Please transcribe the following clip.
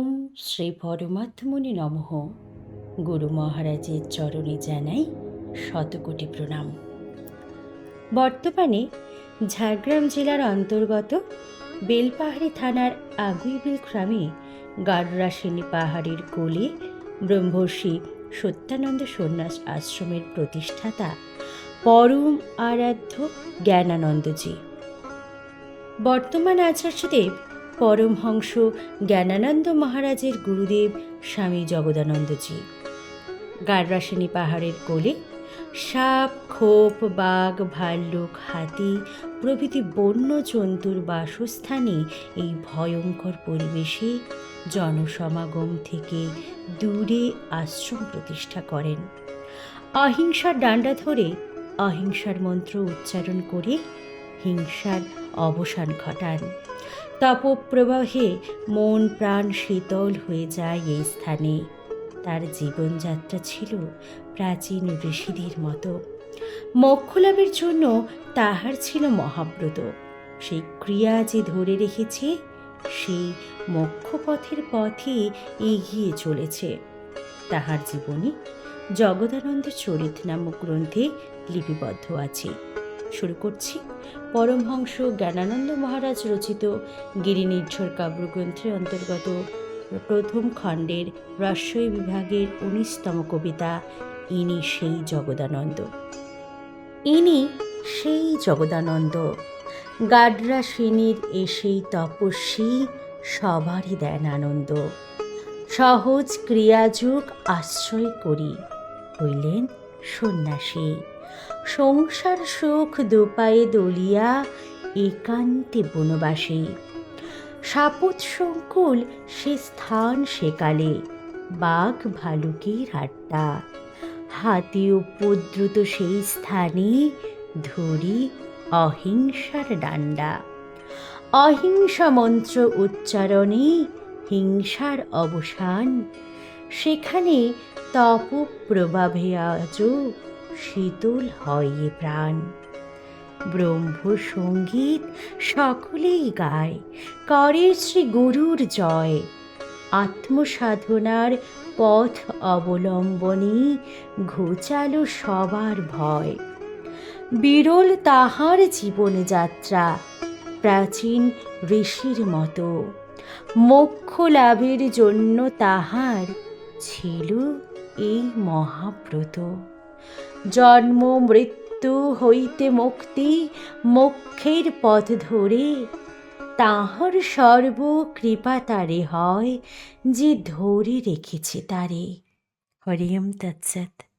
ওম শ্রী পরমাত্মনি নমঃ। গুরু মহারাজের চরণে জানাই শতকোটি প্রণাম। বর্তমানে ঝাড়গ্রাম জেলার অন্তর্গত বেলপাহাড়ি থানার আগুইবিল গ্রামে গাররাসিনী পাহাড়ের কোলে ব্রহ্মর্ষি সত্যানন্দ সন্ন্যাস আশ্রমের প্রতিষ্ঠাতা পরম আরাধ্য জ্ঞানানন্দজি। বর্তমান আচার্যদেব পরমহংস জ্ঞানানন্দ মহারাজের গুরুদেব স্বামী জগদানন্দজি। গাররাসিনী পাহাড়ের কোলে সাপ, খোপ, বাঘ, ভাল্লুক, হাতি প্রভৃতি বন্য জন্তুর বাসস্থানে এই ভয়ঙ্কর পরিবেশে জনসমাগম থেকে দূরে আশ্রম প্রতিষ্ঠা করেন। অহিংসার ডান্ডা ধরে অহিংসার মন্ত্র উচ্চারণ করে হিংসার অবসান ঘটান। তপপ্রবাহে মন প্রাণ শীতল হয়ে যায় এই স্থানে। তার জীবনযাত্রা ছিল প্রাচীন ঋষিদের মতো। মোক্ষ লাভের জন্য তাহার ছিল মহাব্রত। সেই ক্রিয়া যে ধরে রেখেছে সেই মোক্ষপথের পথে এগিয়ে চলেছে। তাহার জীবনী জগদানন্দ চরিত নামক গ্রন্থে লিপিবদ্ধ আছে। শুরু করছি। পরমহংস জ্ঞানানন্দ মহারাজ রচিত গিরিনির্ঝর কাব্যগ্রন্থের অন্তর্গত প্রথম খণ্ডের রস্যই বিভাগের উনিশতম কবিতা, ইনি সেই জগদানন্দ। ইনি সেই জগদানন্দ। গাডরা শ্রেণির এসেই তপস্বী, সবারই দেন আনন্দ। সহজ ক্রিয়াযুগ আশ্রয় করি, হইলেন সন্ন্যাসী। সংসার সুখ দুপায়ে দলিয়া একান্তে বনবাসী। সাপত সংকুল সে স্থান সেকালে, বাঘ ভালুকের আড্ডা। হাতি উপদ্রুত সেই স্থানে ধরি অহিংসার ডান্ডা। অহিংসা মন্ত্র উচ্চারণে হিংসার অবসান, সেখানে তপ প্রভাবে আজও শীতল হয় প্রাণ। ব্রহ্ম সংগীত সকলেই গায়, করে শ্রী গুরুর জয়। আত্মসাধনার পথ অবলম্বনে ঘোচালো সবার ভয়। বিরল তাহার জীবনযাত্রা, প্রাচীন ঋষির মতো। মোক্ষ লাভের জন্য তাহার ছিল এই মহাব্রত। জন্ম মৃত্যু হইতে মুক্তি মোক্ষের পথ ধরে। তাহার সর্ব কৃপা তারে হয়, যে ধরে রেখেছে তারে। হরিম তৎসৎ।